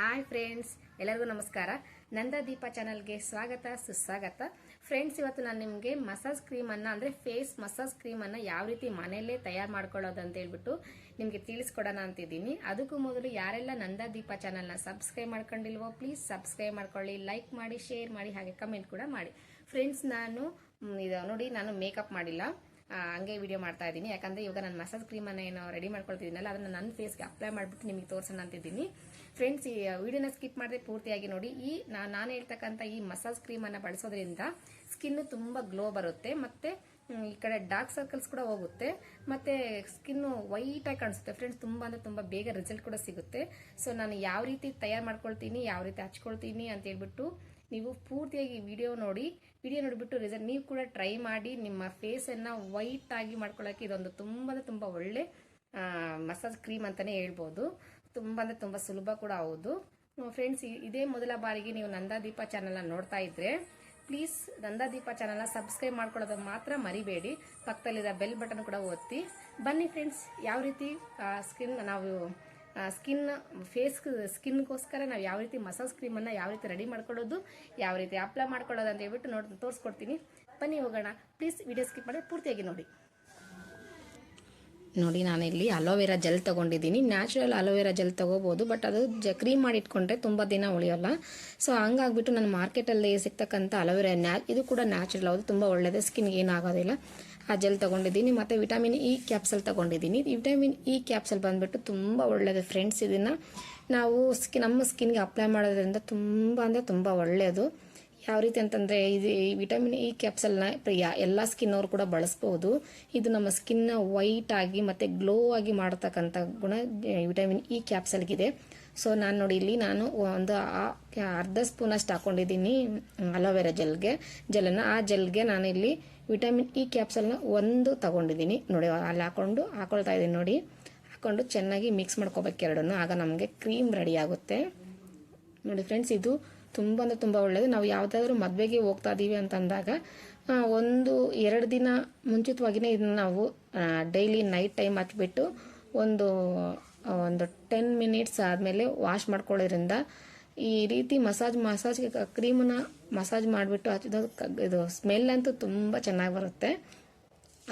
Hi friends, ಎಲ್ಲರಿಗೂ ನಮಸ್ಕಾರ. ನಂದ ದೀಪ ಚಾನಲ್ಗೆ ಸ್ವಾಗತ, ಸುಸ್ವಾಗತ. ಫ್ರೆಂಡ್ಸ್, ಇವತ್ತು ನಾನು ನಿಮಗೆ ಮಸಾಜ್ ಕ್ರೀಮನ್ನು, ಅಂದರೆ ಫೇಸ್ ಮಸಾಜ್ ಕ್ರೀಮನ್ನು ಯಾವ ರೀತಿ ಮನೆಯಲ್ಲೇ ತಯಾರು ಮಾಡ್ಕೊಳ್ಳೋದು ಅಂತ ಹೇಳ್ಬಿಟ್ಟು ನಿಮಗೆ ತಿಳಿಸ್ಕೊಡೋಣ ಅಂತಿದ್ದೀನಿ. ಅದಕ್ಕೂ ಮೊದಲು ಯಾರೆಲ್ಲ ನಂದ ದೀಪ ಚಾನಲ್ನ ಸಬ್ಸ್ಕ್ರೈಬ್ ಮಾಡ್ಕೊಂಡಿಲ್ವೋ, ಪ್ಲೀಸ್ ಸಬ್ಸ್ಕ್ರೈಬ್ ಮಾಡ್ಕೊಳ್ಳಿ, ಲೈಕ್ ಮಾಡಿ, ಶೇರ್ ಮಾಡಿ, ಹಾಗೆ ಕಮೆಂಟ್ ಕೂಡ ಮಾಡಿ. ಫ್ರೆಂಡ್ಸ್, ನಾನು ಇದು ನೋಡಿ, ನಾನು ಮೇಕಪ್ ಮಾಡಿಲ್ಲ. ಹಂಗೆ ವಿಡಿಯೋ ಮಾಡ್ತಾ ಇದ್ದೀನಿ. ಯಾಕಂದ್ರೆ ಇವಾಗ ನಾನು ಮಸಾಜ್ ಕ್ರೀಮನ್ನು ಏನೋ ರೆಡಿ ಮಾಡ್ಕೊಳ್ತಿದ್ದೀನಲ್ಲ, ಅದನ್ನು ನನ್ನ ಫೇಸ್ಗೆ ಅಪ್ಲೈ ಮಾಡಿಬಿಟ್ಟು ನಿಮಗೆ ತೋರಿಸೋಣ ಅಂತಿದ್ದೀನಿ ಫ್ರೆಂಡ್ಸ್ ಈ ವಿಡಿಯೋನ ಸ್ಕಿಪ್ ಮಾಡಿದ್ರೆ ಪೂರ್ತಿಯಾಗಿ ನೋಡಿ. ಈ ನಾನು ಹೇಳ್ತಕ್ಕಂಥ ಈ ಮಸಾಜ್ ಕ್ರೀಮನ್ನು ಬಳಸೋದ್ರಿಂದ ಸ್ಕಿನ್ನು ತುಂಬ ಗ್ಲೋ ಬರುತ್ತೆ. ಮತ್ತೆ ಈ ಕಡೆ ಡಾರ್ಕ್ ಸರ್ಕಲ್ಸ್ ಕೂಡ ಹೋಗುತ್ತೆ. ಮತ್ತೆ ಸ್ಕಿನ್ ವೈಟ್ ಆಗಿ ಕಾಣಿಸುತ್ತೆ. ಫ್ರೆಂಡ್ಸ್ ತುಂಬಾ ಅಂದ್ರೆ ತುಂಬಾ ಬೇಗ ರಿಸಲ್ಟ್ ಕೂಡ ಸಿಗುತ್ತೆ. ಸೊ ನಾನು ಯಾವ ರೀತಿ ತಯಾರು ಮಾಡ್ಕೊಳ್ತೀನಿ, ಯಾವ ರೀತಿ ಹಚ್ಕೊಳ್ತೀನಿ ಅಂತ ಹೇಳ್ಬಿಟ್ಟು ನೀವು ಪೂರ್ತಿಯಾಗಿ ವಿಡಿಯೋ ನೋಡಿ. ವಿಡಿಯೋ ನೋಡಿಬಿಟ್ಟು ರಿಸಲ್ಟ್ ನೀವು ಕೂಡ ಟ್ರೈ ಮಾಡಿ, ನಿಮ್ಮ ಫೇಸನ್ನು ವೈಟ್ ಆಗಿ ಮಾಡ್ಕೊಳ್ಳೋಕೆ ಇದೊಂದು ತುಂಬ ಅಂದ್ರೆ ತುಂಬ ಒಳ್ಳೆ ಮಸಾಜ್ ಕ್ರೀಮ್ ಅಂತಲೇ ಹೇಳ್ಬೋದು. ತುಂಬ ಅಂದರೆ ತುಂಬ ಸುಲಭ ಕೂಡ ಹೌದು. ಫ್ರೆಂಡ್ಸ್ ಇದೇ ಮೊದಲ ಬಾರಿಗೆ ನೀವು ನಂದಾದೀಪ ಚಾನಲ್ನ ನೋಡ್ತಾ ಇದ್ರೆ ಪ್ಲೀಸ್ ನಂದಾದೀಪ ಚಾನಲ್ನ ಸಬ್ಸ್ಕ್ರೈಬ್ ಮಾಡ್ಕೊಳ್ಳೋದು ಮಾತ್ರ ಮರಿಬೇಡಿ. ಪಕ್ಕದಲ್ಲಿರೋ ಬೆಲ್ ಬಟನ್ ಕೂಡ ಒತ್ತಿ. ಬನ್ನಿ ಫ್ರೆಂಡ್ಸ್ ಯಾವ ರೀತಿ ಸ್ಕಿನ್ ನಾವು ಸ್ಕಿನ್ ಫೇಸ್ ಸ್ಕಿನ್ಗೋಸ್ಕರ ನಾವು ಯಾವ ರೀತಿ ಮಸಾಜ್ ಕ್ರೀಮನ್ನು ಯಾವ ರೀತಿ ರೆಡಿ ಮಾಡ್ಕೊಳ್ಳೋದು, ಯಾವ ರೀತಿ ಅಪ್ಲೈ ಮಾಡ್ಕೊಳ್ಳೋದು ಅಂತ ಹೇಳ್ಬಿಟ್ಟು ನೋಡಿ, ತೋರಿಸ್ಕೊಡ್ತೀನಿ. ಬನ್ನಿ ಹೋಗೋಣ. ಪ್ಲೀಸ್ ವಿಡಿಯೋ ಸ್ಕಿಪ್ ಮಾಡಿ, ಪೂರ್ತಿಯಾಗಿ ನೋಡಿ. ನೋಡಿ ನಾನಿಲ್ಲಿ ಅಲೋವೆರಾ ಜೆಲ್ ತಗೊಂಡಿದ್ದೀನಿ. ನ್ಯಾಚುರಲ್ ಅಲೋವೆರಾ ಜೆಲ್ ತೊಗೋಬೋದು, ಬಟ್ ಅದು ಜ, ಕ್ರೀಮ್ ಮಾಡಿ ಇಟ್ಕೊಂಡ್ರೆ ತುಂಬ ದಿನ ಉಳಿಯೋಲ್ಲ. ಸೊ ಹಂಗಾಗ್ಬಿಟ್ಟು ನಾನು ಮಾರ್ಕೆಟಲ್ಲಿ ಸಿಗ್ತಕ್ಕಂಥ ಅಲೋವೆರಾ ನ್ಯಾ, ಇದು ಕೂಡ ನ್ಯಾಚುರಲ್, ಹೌದು, ತುಂಬ ಒಳ್ಳೆಯದೇ ಸ್ಕಿನ್ಗೆ ಏನಾಗೋದಿಲ್ಲ ಆ ಜೆಲ್ ತಗೊಂಡಿದ್ದೀನಿ, ಮತ್ತು ವಿಟಮಿನ್ ಇ ಕ್ಯಾಪ್ಸಲ್ ತಗೊಂಡಿದ್ದೀನಿ. ವಿಟಮಿನ್ ಇ ಕ್ಯಾಪ್ಸಲ್ ಬಂದ್ಬಿಟ್ಟು ತುಂಬ ಒಳ್ಳೆಯದು ಫ್ರೆಂಡ್ಸ್, ಇದನ್ನು ನಾವು ಸ್ಕಿನ್ ನಮ್ಮ ಸ್ಕಿನ್ಗೆ ಅಪ್ಲೈ ಮಾಡೋದ್ರಿಂದ ತುಂಬ ಅಂದರೆ ತುಂಬ ಒಳ್ಳೆಯದು ಯಾವ ರೀತಿ ಅಂತಂದರೆ ಇದು ಈ ವಿಟಮಿನ್ ಇ ಕ್ಯಾಪ್ಸಲ್ನ ಎಲ್ಲ ಸ್ಕಿನ್ ಅವರು ಕೂಡ ಬಳಸ್ಬೋದು. ಇದು ನಮ್ಮ ಸ್ಕಿನ್ನ ವೈಟ್ ಆಗಿ ಮತ್ತು ಗ್ಲೋ ಆಗಿ ಮಾಡ್ತಕ್ಕಂಥ ಗುಣ ವಿಟಮಿನ್ ಇ ಕ್ಯಾಪ್ಸಲ್ಗಿದೆ. ಸೊ ನಾನು ನೋಡಿ ಇಲ್ಲಿ ನಾನು ಒಂದು ಅರ್ಧ ಸ್ಪೂನಷ್ಟು ಹಾಕೊಂಡಿದ್ದೀನಿ ಅಲೋವೆರಾ ಜೆಲ್ಗೆ ಜೆಲನ್ನು ಆ ಜೆಲ್ಗೆ ನಾನು ಇಲ್ಲಿ ವಿಟಮಿನ್ ಇ ಕ್ಯಾಪ್ಸಲ್ನ ಒಂದು ತಗೊಂಡಿದ್ದೀನಿ. ನೋಡಿ, ಅಲ್ಲಿ ಹಾಕೊಂಡು ಹಾಕೊಳ್ತಾ ಇದ್ದೀನಿ ನೋಡಿ. ಹಾಕೊಂಡು ಚೆನ್ನಾಗಿ ಮಿಕ್ಸ್ ಮಾಡ್ಕೋಬೇಕು ಎರಡನ್ನು. ಆಗ ನಮಗೆ ಕ್ರೀಮ್ ರೆಡಿ ಆಗುತ್ತೆ. ನೋಡಿ ಫ್ರೆಂಡ್ಸ್ ಇದು ತುಂಬ ಅಂದರೆ ತುಂಬ ಒಳ್ಳೆಯದು ನಾವು ಯಾವುದಾದ್ರೂ ಮದುವೆಗೆ ಹೋಗ್ತಾ ಇದ್ದೀವಿ ಅಂತಂದಾಗ ಅಂದಾಗ ಒಂದು ಎರಡು ದಿನ ಮುಂಚಿತವಾಗಿನೇ ಇದನ್ನ ನಾವು ಡೈಲಿ ನೈಟ್ ಟೈಮ್ ಹಚ್ಬಿಟ್ಟು ಒಂದು ಒಂದು ಟೆನ್ ಮಿನಿಟ್ಸ್ ಆದಮೇಲೆ ವಾಶ್ ಮಾಡ್ಕೊಳ್ಳೋದ್ರಿಂದ ಈ ರೀತಿ ಮಸಾಜ್ ಮಸಾಜ್ ಕ್ರೀಮನ್ನ ಮಸಾಜ್ ಮಾಡಿಬಿಟ್ಟು ಹಚ್ಚಿದ ಇದು ಸ್ಮೆಲ್ ಅಂತೂ ತುಂಬ ಚೆನ್ನಾಗಿ ಬರುತ್ತೆ.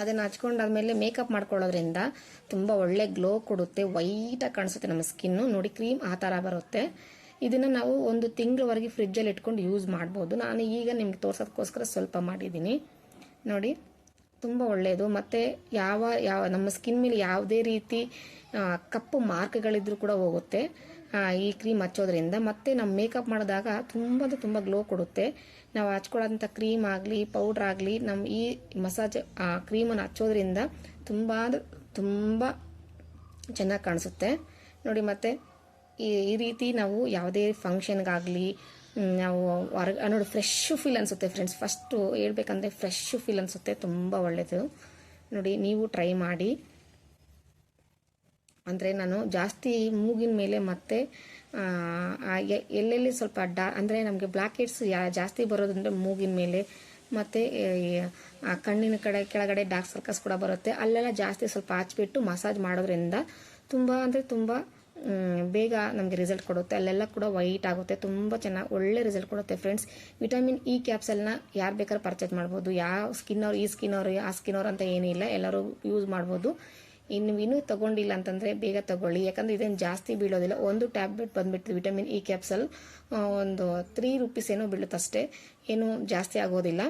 ಅದನ್ನು ಹಚ್ಕೊಂಡಾದ್ಮೇಲೆ ಮೇಕಪ್ ಮಾಡ್ಕೊಳ್ಳೋದ್ರಿಂದ ತುಂಬ ಒಳ್ಳೆ ಗ್ಲೋ ಕೊಡುತ್ತೆ ವೈಟಾಗಿ ಕಾಣಿಸುತ್ತೆ ನಮ್ಮ ಸ್ಕಿನ್ನು ನೋಡಿ, ಕ್ರೀಮ್ ಆ ಥರ ಬರುತ್ತೆ. ಇದನ್ನು ನಾವು ಒಂದು ತಿಂಗಳವರೆಗೆ ಫ್ರಿಜ್ಜಲ್ಲಿ ಇಟ್ಕೊಂಡು ಯೂಸ್ ಮಾಡ್ಬೋದು. ನಾನು ಈಗ ನಿಮ್ಗೆ ತೋರ್ಸೋದಕ್ಕೋಸ್ಕರ ಸ್ವಲ್ಪ ಮಾಡಿದ್ದೀನಿ. ನೋಡಿ, ತುಂಬ ಒಳ್ಳೆಯದು. ಮತ್ತು ಯಾವ ಯಾವ, ನಮ್ಮ ಸ್ಕಿನ್ ಮೇಲೆ ಯಾವುದೇ ರೀತಿ ಕಪ್ಪು ಮಾರ್ಕ್ಗಳಿದ್ರೂ ಕೂಡ ಹೋಗುತ್ತೆ. ಈ ಕ್ರೀಮ್ ಹಚ್ಚೋದ್ರಿಂದ. ಮತ್ತು ನಮ್ಮ ಮೇಕಪ್ ಮಾಡಿದಾಗ ತುಂಬ ತುಂಬ ಗ್ಲೋ ಕೊಡುತ್ತೆ. ನಾವು ಹಚ್ಕೊಳ್ಳೋಂಥ ಕ್ರೀಮ್ ಆಗಲಿ ಪೌಡ್ರ್ ಆಗಲಿ ನಮ್ಮ ಈ ಮಸಾಜ್ ಕ್ರೀಮನ್ನು ಹಚ್ಚೋದ್ರಿಂದ ತುಂಬ ತುಂಬ ಚೆನ್ನಾಗಿ ಕಾಣಿಸುತ್ತೆ. ನೋಡಿ, ಮತ್ತೆ ಈ ರೀತಿ ನಾವು ಯಾವುದೇ ಫಂಕ್ಷನ್ಗಾಗಲಿ ನಾವು ಹೊರ, ನೋಡಿ ಫ್ರೆಶ್ ಫೀಲ್ ಅನಿಸುತ್ತೆ ಫ್ರೆಂಡ್ಸ್ ಫಸ್ಟು ಹೇಳ್ಬೇಕಂದ್ರೆ ಫ್ರೆಶ್ ಫೀಲ್ ಅನಿಸುತ್ತೆ, ತುಂಬ ಒಳ್ಳೆಯದು ನೋಡಿ, ನೀವು ಟ್ರೈ ಮಾಡಿ. ಅಂದರೆ ನಾನು ಜಾಸ್ತಿ ಮೂಗಿನ ಮೇಲೆ ಮತ್ತೆ ಎಲ್ಲೆಲ್ಲಿ ಸ್ವಲ್ಪ ಡಾ, ಅಂದರೆ ನಮಗೆ ಬ್ಲ್ಯಾಕ್ ಹೆಡ್ಸ್ ಯಾ, ಜಾಸ್ತಿ ಬರೋದಂದರೆ ಮೂಗಿನ ಮೇಲೆ. ಮತ್ತು ಕಣ್ಣಿನ ಕಡೆ, ಕೆಳಗಡೆ ಡಾರ್ಕ್ ಸರ್ಕಸ್ ಕೂಡ ಬರುತ್ತೆ. ಅಲ್ಲೆಲ್ಲ ಜಾಸ್ತಿ ಸ್ವಲ್ಪ ಹಚ್ಬಿಟ್ಟು ಮಸಾಜ್ ಮಾಡೋದ್ರಿಂದ ತುಂಬ, ಅಂದರೆ ತುಂಬ ಬೇಗ ನಮಗೆ ರಿಸಲ್ಟ್ ಕೊಡುತ್ತೆ. ಅಲ್ಲೆಲ್ಲ ಕೂಡ ವೈಟ್ ಆಗುತ್ತೆ. ತುಂಬ ಚೆನ್ನಾಗಿ ಒಳ್ಳೆ ರಿಸಲ್ಟ್ ಕೊಡುತ್ತೆ ಫ್ರೆಂಡ್ಸ್ ವಿಟಮಿನ್ ಇ ಕ್ಯಾಪ್ಸಲ್ನ ಯಾರು ಬೇಕಾದ್ರೂ ಪರ್ಚೇಸ್ ಮಾಡ್ಬೋದು. ಯಾವ ಸ್ಕಿನ್ ಅವ್ರು, ಈ ಸ್ಕಿನ್ ಅವರು, ಆ ಸ್ಕಿನ್ ಅವ್ರು ಅಂತ ಏನಿಲ್ಲ ಎಲ್ಲರೂ ಯೂಸ್ ಮಾಡ್ಬೋದು. ಇನ್ನು ಇನ್ನೂ ತಗೊಂಡಿಲ್ಲ ಅಂತಂದರೆ ಬೇಗ ತಗೊಳ್ಳಿ. ಯಾಕಂದರೆ ಇದೇನು ಜಾಸ್ತಿ ಬೀಳೋದಿಲ್ಲ. ಒಂದು ಟ್ಯಾಬ್ಲೆಟ್ ಬಂದ್ಬಿಟ್ಟು ವಿಟಮಿನ್ ಇ ಕ್ಯಾಪ್ಸಲ್ ಒಂದು ತ್ರೀ ರುಪೀಸ್ ಏನೋ ಬೀಳುತ್ತೆ ಅಷ್ಟೇ. ಏನು ಜಾಸ್ತಿ ಆಗೋದಿಲ್ಲ.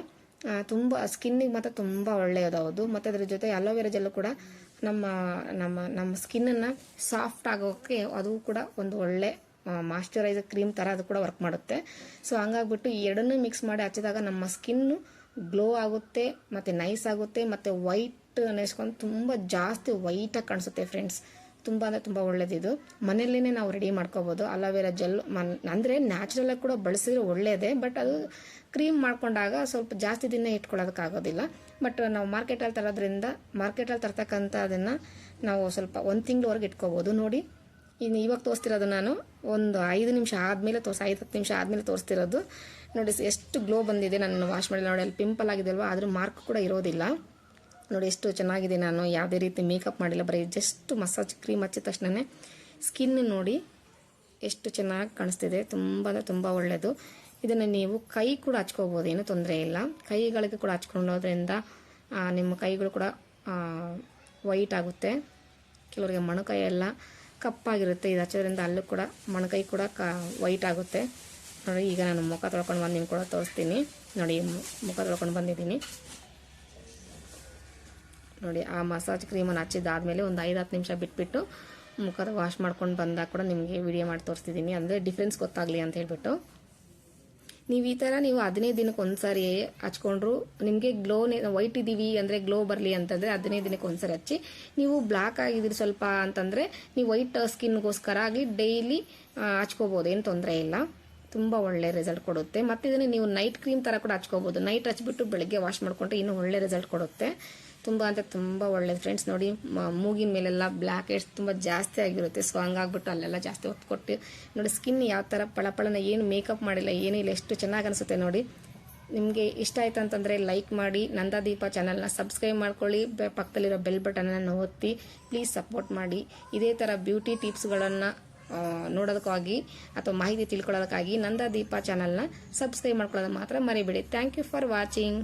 ತುಂಬ ಸ್ಕಿನ್ನಿಗೆ ಮಾತ್ರ ತುಂಬ ಒಳ್ಳೆಯದು ಹೌದು ಮತ್ತು ಅದ್ರ ಜೊತೆ ಅಲೋವೆರಾ ಜೆಲ್ಲು ಕೂಡ ನಮ್ಮ ನಮ್ಮ ನಮ್ಮ ಸ್ಕಿನ್ನನ್ನು ಸಾಫ್ಟ್ ಆಗೋಕ್ಕೆ ಅದು ಕೂಡ ಒಂದು ಒಳ್ಳೆ ಮಾಶ್ಚರೈಸರ್ ಕ್ರೀಮ್ ಥರ ಅದು ಕೂಡ ವರ್ಕ್ ಮಾಡುತ್ತೆ. ಸೊ ಹಂಗಾಗ್ಬಿಟ್ಟು ಎರಡನ್ನೂ ಮಿಕ್ಸ್ ಮಾಡಿ ಹಚ್ಚಿದಾಗ ನಮ್ಮ ಸ್ಕಿನ್ನು ಗ್ಲೋ ಆಗುತ್ತೆ, ಮತ್ತು ನೈಸ್ ಆಗುತ್ತೆ, ಮತ್ತು ವೈಟ್ ನೆನೆಸ್ಕೊಂಡು ತುಂಬ ಜಾಸ್ತಿ ವೈಟಾಗಿ ಕಾಣಿಸುತ್ತೆ ಫ್ರೆಂಡ್ಸ್. ತುಂಬ ಅಂದರೆ ತುಂಬ ಒಳ್ಳೇದಿದು. ಮನೆಯಲ್ಲೇ ನಾವು ರೆಡಿ ಮಾಡ್ಕೋಬೋದು. ಅಲೋವೆರಾ ಜೆಲ್ ಮನ್, ಅಂದರೆ ನ್ಯಾಚುರಲಾಗಿ ಕೂಡ ಬಳಸಿದ್ರೆ ಒಳ್ಳೆಯದೇ ಬಟ್ ಅದು ಕ್ರೀಮ್ ಮಾಡ್ಕೊಂಡಾಗ ಸ್ವಲ್ಪ ಜಾಸ್ತಿ ದಿನ ಇಟ್ಕೊಳ್ಳೋದಕ್ಕಾಗೋದಿಲ್ಲ. ಬಟ್ ನಾವು ಮಾರ್ಕೆಟಲ್ಲಿ ತರೋದ್ರಿಂದ ಮಾರ್ಕೆಟಲ್ಲಿ ತರ್ತಕ್ಕಂಥ ಅದನ್ನು ನಾವು ಸ್ವಲ್ಪ ಒಂದು ತಿಂಗಳವರೆಗೆ ಇಟ್ಕೋಬೋದು. ನೋಡಿ ಇನ್ನು ಇವಾಗ ತೋರಿಸ್ತಿರೋದು ನಾನು ಒಂದು ಐದು ನಿಮಿಷ ಆದಮೇಲೆ ತೋರಿಸಿ, ಐದು ಹತ್ತು ನಿಮಿಷ ಆದಮೇಲೆ ತೋರಿಸ್ತಿರೋದು. ನೋಡಿ, ಎಷ್ಟು ಗ್ಲೋ ಬಂದಿದೆ. ನಾನು ವಾಶ್ ಮಾಡಿ ನೋಡಿ, ಅಲ್ಲಿ ಪಿಂಪಲ್ ಆಗಿದೆ ಅಲ್ವಾ? ಅದ್ರ ಮಾರ್ಕ್ ಕೂಡ ಇರೋದಿಲ್ಲ. ನೋಡಿ, ಎಷ್ಟು ಚೆನ್ನಾಗಿದೆ ನಾನು. ಯಾವುದೇ ರೀತಿ ಮೇಕಪ್ ಮಾಡಿಲ್ಲ, ಬರೀ ಜಸ್ಟ್ ಮಸಾಜ್ ಕ್ರೀಮ್ ಹಚ್ಚಿದ ತಕ್ಷಣ ಸ್ಕಿನ್ ನೋಡಿ ಎಷ್ಟು ಚೆನ್ನಾಗಿ ಕಾಣಿಸ್ತಿದೆ. ತುಂಬ ತುಂಬ ಒಳ್ಳೆಯದು ಇದನ್ನು ನೀವು ಕೈ ಕೂಡ ಹಚ್ಕೋಬೋದು, ಏನು ತೊಂದರೆ ಇಲ್ಲ. ಕೈಗಳಿಗೆ ಕೂಡ ಹಚ್ಕೊಂಡೋದ್ರಿಂದ ನಿಮ್ಮ ಕೈಗಳು ಕೂಡ ವೈಟ್ ಆಗುತ್ತೆ. ಕೆಲವರಿಗೆ ಮೊಣಕೈ ಎಲ್ಲ ಕಪ್ಪಾಗಿರುತ್ತೆ. ಇದು ಹಚ್ಚೋದ್ರಿಂದ ಅಲ್ಲೂ ಕೂಡ ಮೊಣಕೈ ಕೂಡ ಕ ವೈಟ್ ಆಗುತ್ತೆ. ನೋಡಿ, ಈಗ ನಾನು ಮುಖ ತೊಳ್ಕೊಂಡು ಬಂದು ನಿಮ್ಗೆ ಕೂಡ ತೋರಿಸ್ತೀನಿ. ನೋಡಿ ಮುಖ ತೊಳ್ಕೊಂಡು ಬಂದಿದ್ದೀನಿ. ನೋಡಿ, ಆ ಮಸಾಜ್ ಕ್ರೀಮನ್ನು ಹಚ್ಚಿದಾದ್ಮೇಲೆ ಒಂದು ಐದು ಹತ್ತು ನಿಮಿಷ ಬಿಟ್ಬಿಟ್ಟು ಮುಖದ ವಾಶ್ ಮಾಡ್ಕೊಂಡು ಬಂದಾಗ ಕೂಡ ನಿಮಗೆ ವಿಡಿಯೋ ಮಾಡಿ ತೋರಿಸ್ತಿದ್ದೀನಿ ಅಂದರೆ ಡಿಫ್ರೆನ್ಸ್ ಗೊತ್ತಾಗಲಿ ಅಂತ ಹೇಳ್ಬಿಟ್ಟು. ನೀವು ಈ ಥರ ನೀವು ಹದಿನೈದು ದಿನಕ್ಕೆ ಒಂದ್ಸರಿ ಹಚ್ಕೊಂಡ್ರು ನಿಮಗೆ ಗ್ಲೋನೇ ವೈಟ್ ಇದ್ದೀವಿ ಅಂದರೆ ಗ್ಲೋ ಬರಲಿ ಅಂತಂದರೆ ಹದಿನೈದು ದಿನಕ್ಕೆ ಒಂದ್ಸರಿ ಹಚ್ಚಿ. ನೀವು ಬ್ಲ್ಯಾಕ್ ಆಗಿದ್ದೀರಿ ಸ್ವಲ್ಪ ಅಂತಂದರೆ ನೀವು ವೈಟ್ ಸ್ಕಿನ್ಗೋಸ್ಕರ ಆಗಲಿ ಡೈಲಿ ಹಚ್ಕೋಬೋದು, ಏನು ತೊಂದರೆ ಇಲ್ಲ. ತುಂಬ ಒಳ್ಳೆ ರಿಸಲ್ಟ್ ಕೊಡುತ್ತೆ. ಮತ್ತು ಇದನ್ನ ನೀವು ನೈಟ್ ಕ್ರೀಮ್ ಥರ ಕೂಡ ಹಚ್ಕೋಬೋದು. ನೈಟ್ ಹಚ್ಬಿಟ್ಟು ಬೆಳಗ್ಗೆ ವಾಶ್ ಮಾಡ್ಕೊಂಡ್ರೆ ಇನ್ನೂ ಒಳ್ಳೆ ರಿಸಲ್ಟ್ ಕೊಡುತ್ತೆ. ತುಂಬ ಅಂದರೆ ತುಂಬ ಒಳ್ಳೆ ಫ್ರೆಂಡ್ಸ್ ನೋಡಿ ಮೂಗಿನ ಮೇಲೆಲ್ಲ ಬ್ಲ್ಯಾಕ್ ಹೆಡ್ಸ್ ತುಂಬ ಜಾಸ್ತಿ ಆಗಿರುತ್ತೆ. ಸೊ ಹಂಗಾಗ್ಬಿಟ್ಟು ಅಲ್ಲೆಲ್ಲ ಜಾಸ್ತಿ ಹೊತ್ತು ಕೊಟ್ಟು, ನೋಡಿ ಸ್ಕಿನ್ ಯಾವ ಥರ ಪಳಪಳನ ಏನು ಮೇಕಪ್ ಮಾಡಿಲ್ಲ ಏನಿಲ್ಲ ಎಷ್ಟು ಚೆನ್ನಾಗಿ ಅನಿಸುತ್ತೆ ನೋಡಿ. ನಿಮಗೆ ಇಷ್ಟ ಆಯ್ತು ಅಂತಂದರೆ ಲೈಕ್ ಮಾಡಿ, ನಂದಾದೀಪ ಚಾನಲ್ನ ಸಬ್ಸ್ಕ್ರೈಬ್ ಮಾಡ್ಕೊಳ್ಳಿ. ಪಕ್ಕದಲ್ಲಿರೋ ಬೆಲ್ ಬಟನನ್ನು ಒತ್ತಿ ಪ್ಲೀಸ್ ಸಪೋರ್ಟ್ ಮಾಡಿ. ಇದೇ ಥರ ಬ್ಯೂಟಿ ಟಿಪ್ಸ್ಗಳನ್ನು ನೋಡೋದಕ್ಕಾಗಿ ಅಥವಾ ಮಾಹಿತಿ ತಿಳ್ಕೊಳ್ಳೋದಕ್ಕಾಗಿ ನಂದಾದೀಪ ಚಾನಲ್ನ ಸಬ್ಸ್ಕ್ರೈಬ್ ಮಾಡ್ಕೊಳ್ಳೋದು ಮಾತ್ರ ಮರಿಬೇಡಿ. Thank you for watching